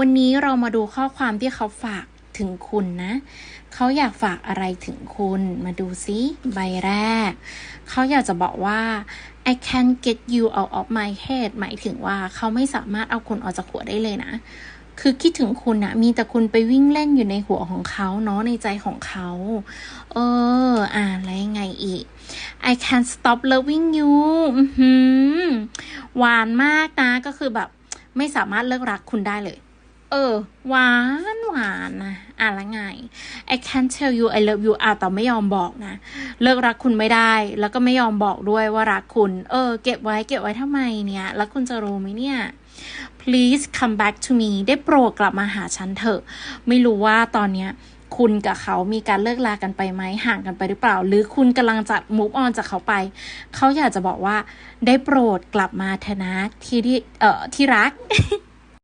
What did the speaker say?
วันนี้เรามาดูข้อความที่เขาฝากถึงคุณนะ เขาอยากฝากอะไรถึงคุณ มาดูซิใบแรก เขาอยากจะบอกว่า I can't get you out of my head หมายถึงว่าเขาไม่สามารถเอาคุณออกจากหัวได้เลยนะ คือคิดถึงคุณนะมีแต่คุณไปวิ่งเล่นอยู่ในหัวของเขาเนาะในใจของเขา เออ อ่าแล้วยังไงอีก I can't stop loving you หวานมากนะ ก็คือแบบไม่สามารถเลิกรักคุณได้เลย เออ หวานหวานนะอะแล้วไง I can't tell you I love you อะแต่ไม่ยอมบอกนะ เลิกรักคุณไม่ได้ แล้วก็ไม่ยอมบอกด้วยว่ารักคุณ เออ เก็บไว้เก็บไว้ทำไมเนี่ย แล้วคุณจะรู้ไหมเนี่ย please come back to me ได้โปรดกลับมาหาฉันเถอะ ไม่รู้ว่าตอนเนี้ยคุณกับเขามีการเลิกลากันไปไหมห่างกันไปหรือเปล่า หรือคุณกำลังจะ move on จากเขาไป เขาอยากจะบอกว่าได้โปรดกลับมาเถอะนะที่ที่เอ่อที่รัก